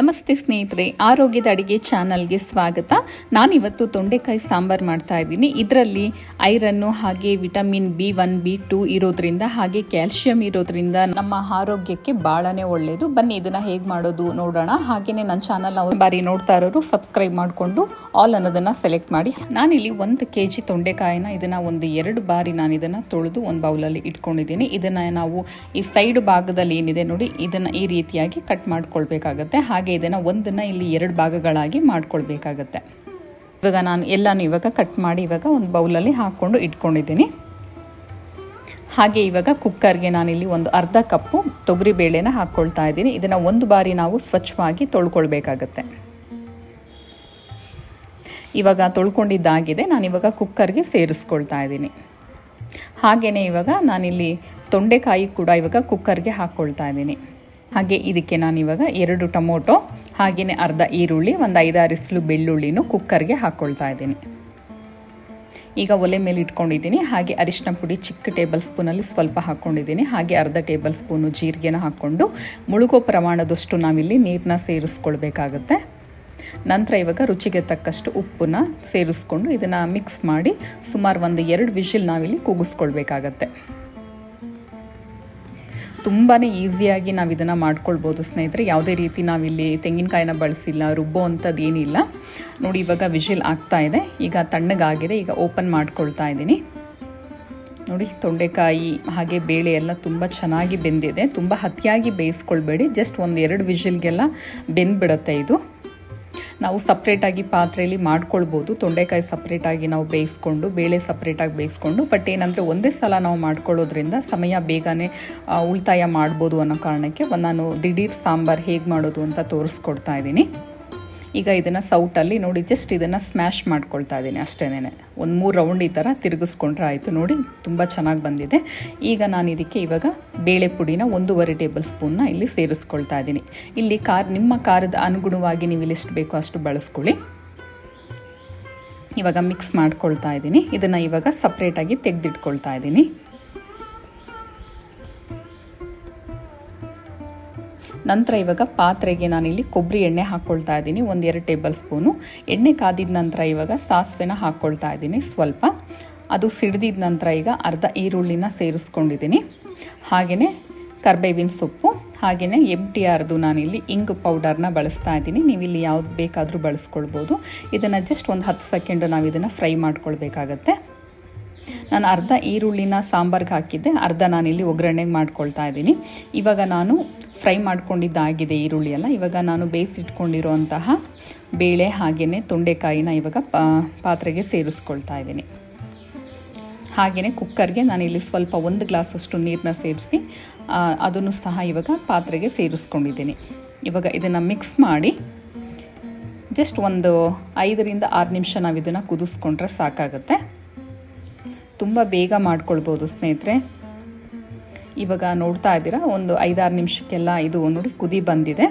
ನಮಸ್ತೆ ಸ್ನೇಹಿತರೆ, ಆರೋಗ್ಯದ ಅಡಿಗೆ ಚಾನಲ್ಗೆ ಸ್ವಾಗತ. ನಾನಿವತ್ತು ತೊಂಡೆಕಾಯಿ ಸಾಂಬಾರು ಮಾಡ್ತಾ ಇದ್ದೀನಿ. ಇದರಲ್ಲಿ ಐರನ್ನು ಹಾಗೆ vitamin B one, B two ಇರೋದ್ರಿಂದ ಹಾಗೆ ಕ್ಯಾಲ್ಶಿಯಂ ಇರೋದ್ರಿಂದ ನಮ್ಮ ಆರೋಗ್ಯಕ್ಕೆ ಭಾಳನೇ ಒಳ್ಳೆಯದು ಬನ್ನಿ, ಇದನ್ನ ಹೇಗೆ ಮಾಡೋದು ನೋಡೋಣ. ಹಾಗೆಯೇ ನನ್ನ ಚಾನಲ್ ಬಾರಿ ನೋಡ್ತಾ ಇರೋರು ಸಬ್ಸ್ಕ್ರೈಬ್ ಮಾಡಿಕೊಂಡು ಆಲ್ ಅನ್ನೋದನ್ನ ಸೆಲೆಕ್ಟ್ ಮಾಡಿ. ನಾನಿಲ್ಲಿ ಒಂದು ಕೆ ಜಿ ತೊಂಡೆಕಾಯಿನ ಇದನ್ನ ಒಂದು ಎರಡು ಬಾರಿ ನಾನು ಇದನ್ನ ತೊಳೆದು ಒಂದು ಬೌಲಲ್ಲಿ ಇಟ್ಕೊಂಡಿದ್ದೀನಿ. ಇದನ್ನ ನಾವು ಈ ಸೈಡ್ ಭಾಗದಲ್ಲಿ ಏನಿದೆ ನೋಡಿ, ಇದನ್ನ ಈ ರೀತಿಯಾಗಿ ಕಟ್ ಮಾಡ್ಕೊಳ್ಬೇಕಾಗತ್ತೆ. ಹಾಗೆ ಇದನ್ನ ಒಂದನ್ನು ಇಲ್ಲಿ ಎರಡು ಭಾಗಗಳಾಗಿ ಮಾಡ್ಕೊಳ್ಬೇಕಾಗತ್ತೆ. ಇವಾಗ ನಾನು ಎಲ್ಲಾನು ಇವಾಗ ಕಟ್ ಮಾಡಿ ಇವಾಗ ಒಂದು ಬೌಲಲ್ಲಿ ಹಾಕ್ಕೊಂಡು ಇಟ್ಕೊಂಡಿದ್ದೀನಿ. ಹಾಗೆ ಇವಾಗ ಕುಕ್ಕರ್ಗೆ ನಾನಿಲ್ಲಿ ಒಂದು ಅರ್ಧ ಕಪ್ಪು ತೊಗರಿ ಬೇಳೆನ ಹಾಕ್ಕೊಳ್ತಾ ಇದ್ದೀನಿ. ಇದನ್ನು ಒಂದು ಬಾರಿ ನಾವು ಸ್ವಚ್ಛವಾಗಿ ತೊಳ್ಕೊಳ್ಬೇಕಾಗತ್ತೆ. ಇವಾಗ ತೊಳ್ಕೊಂಡಿದ್ದಾಗಿದೆ. ನಾನು ಇವಾಗ ಕುಕ್ಕರ್ಗೆ ಸೇರಿಸ್ಕೊಳ್ತಾ ಇದ್ದೀನಿ. ಹಾಗೆಯೇ ಇವಾಗ ನಾನಿಲ್ಲಿ ತೊಂಡೆಕಾಯಿ ಕೂಡ ಇವಾಗ ಕುಕ್ಕರ್ಗೆ ಹಾಕ್ಕೊಳ್ತಾ ಇದ್ದೀನಿ. ಹಾಗೆ ಇದಕ್ಕೆ ನಾನಿವಾಗ ಎರಡು ಟೊಮೊಟೊ ಹಾಗೆಯೇ ಅರ್ಧ ಈರುಳ್ಳಿ, ಒಂದು ಐದಾರು ಬೆಳ್ಳುಳ್ಳಿನೂ ಕುಕ್ಕರ್ಗೆ ಹಾಕ್ಕೊಳ್ತಾ ಇದ್ದೀನಿ. ಈಗ ಒಲೆ ಮೇಲೆ ಇಟ್ಕೊಂಡಿದ್ದೀನಿ. ಹಾಗೆ ಅರಿಶಿನ ಪುಡಿ ಚಿಕ್ಕ ಟೇಬಲ್ ಸ್ಪೂನಲ್ಲಿ ಸ್ವಲ್ಪ ಹಾಕ್ಕೊಂಡಿದ್ದೀನಿ ಹಾಗೆ ಅರ್ಧ ಟೇಬಲ್ ಸ್ಪೂನು ಜೀರಿಗೆನ ಹಾಕ್ಕೊಂಡು ಮುಳುಗೋ ಪ್ರಮಾಣದಷ್ಟು ನಾವಿಲ್ಲಿ ನೀರನ್ನ ಸೇರಿಸ್ಕೊಳ್ಬೇಕಾಗತ್ತೆ. ನಂತರ ಇವಾಗ ರುಚಿಗೆ ತಕ್ಕಷ್ಟು ಉಪ್ಪನ್ನ ಸೇರಿಸ್ಕೊಂಡು ಇದನ್ನು ಮಿಕ್ಸ್ ಮಾಡಿ ಸುಮಾರು ಒಂದು ಎರಡು ವಿಷಿಲ್ ನಾವಿಲ್ಲಿ ಕೂಗಿಸ್ಕೊಳ್ಬೇಕಾಗತ್ತೆ. ತುಂಬಾ ಈಸಿಯಾಗಿ ನಾವು ಇದನ್ನು ಮಾಡ್ಕೊಳ್ಬೋದು ಸ್ನೇಹಿತರೆ. ಯಾವುದೇ ರೀತಿ ನಾವಿಲ್ಲಿ ತೆಂಗಿನಕಾಯಿನ ಬಳಸಿಲ್ಲ, ರುಬ್ಬೋ ಅಂಥದ್ದು ಏನಿಲ್ಲ. ನೋಡಿ, ಇವಾಗ ವಿಷಿಲ್ ಆಗ್ತಾ ಇದೆ. ಈಗ ತಣ್ಣಗಾಗಿದೆ. ಈಗ ಓಪನ್ ಮಾಡ್ಕೊಳ್ತಾ ಇದ್ದೀನಿ. ನೋಡಿ, ತೊಂಡೆಕಾಯಿ, ಹಾಗೆ ಬೇಳೆ ಎಲ್ಲ ತುಂಬ ಚೆನ್ನಾಗಿ ಬೆಂದಿದೆ. ತುಂಬ ಹತ್ತಿಯಾಗಿ ಬೇಯಿಸ್ಕೊಳ್ಬೇಡಿ. ಜಸ್ಟ್ ಒಂದು ಎರಡು ವಿಷಿಲ್ಗೆಲ್ಲ ಬೆಂದ್ಬಿಡುತ್ತೆ ಇದು. ನಾವು ಸಪ್ರೇಟಾಗಿ ಪಾತ್ರೆಯಲ್ಲಿ ಮಾಡ್ಕೊಳ್ಬೋದು. ತೊಂಡೆಕಾಯಿ ಸಪ್ರೇಟಾಗಿ ನಾವು ಬೇಯಿಸ್ಕೊಂಡು, ಬೇಳೆ ಸಪ್ರೇಟಾಗಿ ಬೇಯಿಸ್ಕೊಂಡು ಬಟ್ ಏನಂದರೆ ಒಂದೇ ಸಲ ನಾವು ಮಾಡ್ಕೊಳ್ಳೋದ್ರಿಂದ ಸಮಯ ಬೇಗನೆ ಉಳಿತಾಯ ಮಾಡ್ಬೋದು ಅನ್ನೋ ಕಾರಣಕ್ಕೆ ನಾನು ದಿಢೀರ್ ಸಾಂಬಾರು ಹೇಗೆ ಮಾಡೋದು ಅಂತ ತೋರಿಸ್ಕೊಡ್ತಾ ಇದ್ದೀನಿ. ಈಗ ಇದನ್ನು ಸೌಟಲ್ಲಿ ನೋಡಿ ಜಸ್ಟ್ ಇದನ್ನು ಸ್ಮ್ಯಾಶ್ ಮಾಡ್ಕೊಳ್ತಾ ಇದ್ದೀನಿ ಅಷ್ಟೇನೆ ಒಂದು ಮೂರು ರೌಂಡ್ ಈ ಥರ ತಿರುಗಿಸ್ಕೊಂಡ್ರೆ ಆಯಿತು ನೋಡಿ, ತುಂಬ ಚೆನ್ನಾಗಿ ಬಂದಿದೆ. ಈಗ ನಾನು ಇದಕ್ಕೆ ಇವಾಗ ಬೇಳೆ ಪುಡಿನ ಒಂದೂವರೆ ಟೇಬಲ್ ಸ್ಪೂನ್ನ ಇಲ್ಲಿ ಸೇರಿಸ್ಕೊಳ್ತಾ ಇದ್ದೀನಿ. ಇಲ್ಲಿ ಕಾರ್, ನಿಮ್ಮ ಖಾರದ ಅನುಗುಣವಾಗಿ ನೀವು ಇಲ್ಲಿ ಎಷ್ಟು ಬೇಕೋ ಅಷ್ಟು ಬಳಸ್ಕೊಳ್ಳಿ. ಇವಾಗ ಮಿಕ್ಸ್ ಮಾಡ್ಕೊಳ್ತಾ ಇದ್ದೀನಿ. ಇದನ್ನು ಇವಾಗ ಸಪ್ರೇಟಾಗಿ ತೆಗೆದಿಟ್ಕೊಳ್ತಾ ಇದ್ದೀನಿ. ನಂತರ ಇವಾಗ ಪಾತ್ರೆಗೆ ನಾನಿಲ್ಲಿ ಕೊಬ್ಬರಿ ಎಣ್ಣೆ ಹಾಕ್ಕೊಳ್ತಾ ಇದ್ದೀನಿ. ಒಂದೆರಡು ಟೇಬಲ್ ಸ್ಪೂನು. ಎಣ್ಣೆ ಕಾದಿದ ನಂತರ ಇವಾಗ ಸಾಸಿವೆನ ಹಾಕ್ಕೊಳ್ತಾ ಇದ್ದೀನಿ ಸ್ವಲ್ಪ. ಅದು ಸಿಡಿದಿದ ನಂತರ ಈಗ ಅರ್ಧ ಈರುಳ್ಳಿನ ಸೇರಿಸ್ಕೊಂಡಿದ್ದೀನಿ. ಹಾಗೆಯೇ ಕರ್ಬೇವಿನ ಸೊಪ್ಪು ಹಾಗೆಯೇ ಎಂ ಟಿ ಆರ್ದು ನಾನಿಲ್ಲಿ ಇಂಗು ಪೌಡರ್ನ ಬಳಸ್ತಾ ಇದ್ದೀನಿ. ನೀವು ಇಲ್ಲಿ ಯಾವ್ದು ಬೇಕಾದರೂ ಬಳಸ್ಕೊಳ್ಬೋದು. ಇದನ್ನು ಜಸ್ಟ್ ಒಂದು ಹತ್ತು ಸೆಕೆಂಡು ನಾವು ಇದನ್ನು ಫ್ರೈ ಮಾಡ್ಕೊಳ್ಬೇಕಾಗತ್ತೆ. ನಾನು ಅರ್ಧ ಈರುಳ್ಳಿನ ಸಾಂಬಾರ್ಗೆ ಹಾಕಿದ್ದೆ. ಅರ್ಧ ನಾನಿಲ್ಲಿ ಒಗ್ಗರಣೆಗೆ ಮಾಡ್ಕೊಳ್ತಾ ಇದ್ದೀನಿ. ಇವಾಗ ನಾನು ಫ್ರೈ ಮಾಡ್ಕೊಂಡಿದ್ದಾಗಿದೆ ಈರುಳ್ಳಿ ಎಲ್ಲ. ಇವಾಗ ನಾನು ಬೇಯಿಸಿಟ್ಕೊಂಡಿರುವಂತಹ ಬೇಳೆ ಹಾಗೆಯೇ ತೊಂಡೆಕಾಯಿನ ಇವಾಗ ಪಾತ್ರೆಗೆ ಸೇರಿಸ್ಕೊಳ್ತಾ ಇದ್ದೀನಿ. ಹಾಗೆಯೇ ಕುಕ್ಕರ್ಗೆ ನಾನಿಲ್ಲಿ ಸ್ವಲ್ಪ ಒಂದು ಗ್ಲಾಸಷ್ಟು ನೀರನ್ನ ಸೇರಿಸಿ ಅದನ್ನು ಸಹ ಇವಾಗ ಪಾತ್ರೆಗೆ ಸೇರಿಸ್ಕೊಂಡಿದ್ದೀನಿ. ಇವಾಗ ಇದನ್ನು ಮಿಕ್ಸ್ ಮಾಡಿ ಜಸ್ಟ್ ಒಂದು ಐದರಿಂದ ಆರು ನಿಮಿಷ ನಾವು ಇದನ್ನು ಕುದಿಸ್ಕೊಂಡ್ರೆ ಸಾಕಾಗುತ್ತೆ. ತುಂಬ ಬೇಗ ಮಾಡ್ಕೊಳ್ಬೋದು ಸ್ನೇಹಿತರೆ. ಇವಾಗ ನೋಡ್ತಾ ಇದ್ದೀರಾ? ಒಂದು ಐದಾರು ನಿಮಿಷಕ್ಕೆಲ್ಲ ಇದು ನೋಡಿ ಕುದಿ ಬಂದಿದೆ.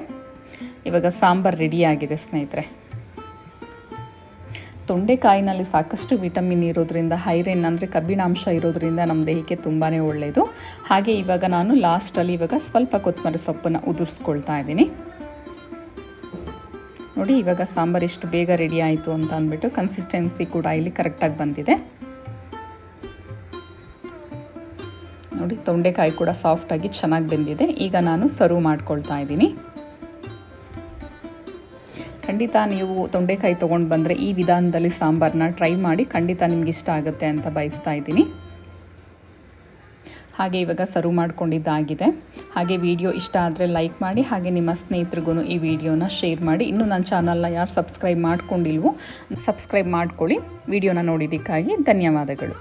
ಇವಾಗ ಸಾಂಬಾರು ರೆಡಿಯಾಗಿದೆ ಸ್ನೇಹಿತರೆ. ತೊಂಡೆಕಾಯಿನಲ್ಲಿ ಸಾಕಷ್ಟು ವಿಟಮಿನ್ ಇರೋದ್ರಿಂದ, ಹೈರೇನ್ ಅಂದರೆ ಕಬ್ಬಿಣಾಂಶ ಇರೋದ್ರಿಂದ ನಮ್ಮ ದೇಹಕ್ಕೆ ತುಂಬಾ ಒಳ್ಳೆಯದು ಹಾಗೆ ಇವಾಗ ನಾನು ಲಾಸ್ಟಲ್ಲಿ ಇವಾಗ ಸ್ವಲ್ಪ ಕೊತ್ತಂಬರಿ ಸೊಪ್ಪನ್ನು ಉದುರಿಸ್ಕೊಳ್ತಾ ಇದ್ದೀನಿ. ನೋಡಿ ಇವಾಗ ಸಾಂಬಾರು ಎಷ್ಟು ಬೇಗ ರೆಡಿ ಆಯಿತು ಅಂತ ಅಂದ್ಬಿಟ್ಟು ಕನ್ಸಿಸ್ಟೆನ್ಸಿ ಕೂಡ ಇಲ್ಲಿ ಕರೆಕ್ಟಾಗಿ ಬಂದಿದೆ. ನೋಡಿ, ತೊಂಡೆಕಾಯಿ ಕೂಡ ಸಾಫ್ಟಾಗಿ ಚೆನ್ನಾಗಿ ಬೆಂದಿದೆ. ಈಗ ನಾನು ಸರ್ವ್ ಮಾಡ್ಕೊಳ್ತಾ ಇದ್ದೀನಿ. ಖಂಡಿತ ನೀವು ತೊಂಡೆಕಾಯಿ ತೊಗೊಂಡು ಬಂದರೆ ಈ ವಿಧಾನದಲ್ಲಿ ಸಾಂಬಾರನ್ನ ಟ್ರೈ ಮಾಡಿ ಖಂಡಿತ ನಿಮ್ಗೆ ಇಷ್ಟ ಆಗುತ್ತೆ ಅಂತ ಬಯಸ್ತಾ ಇದ್ದೀನಿ. ಹಾಗೆ ಇವಾಗ ಸರ್ವ್ ಮಾಡ್ಕೊಂಡಿದ್ದಾಗಿದೆ. ಹಾಗೆ ವಿಡಿಯೋ ಇಷ್ಟ ಆದರೆ ಲೈಕ್ ಮಾಡಿ, ಹಾಗೆ ನಿಮ್ಮ ಸ್ನೇಹಿತರಿಗೂ ಈ ವಿಡಿಯೋನ ಶೇರ್ ಮಾಡಿ. ಇನ್ನೂ ನನ್ನ ಚಾನಲ್ನ ಯಾರು ಸಬ್ಸ್ಕ್ರೈಬ್ ಮಾಡ್ಕೊಂಡಿಲ್ವೋ ಸಬ್ಸ್ಕ್ರೈಬ್ ಮಾಡ್ಕೊಳ್ಳಿ. ವಿಡಿಯೋನ ನೋಡಿದ್ದಕ್ಕಾಗಿ ಧನ್ಯವಾದಗಳು.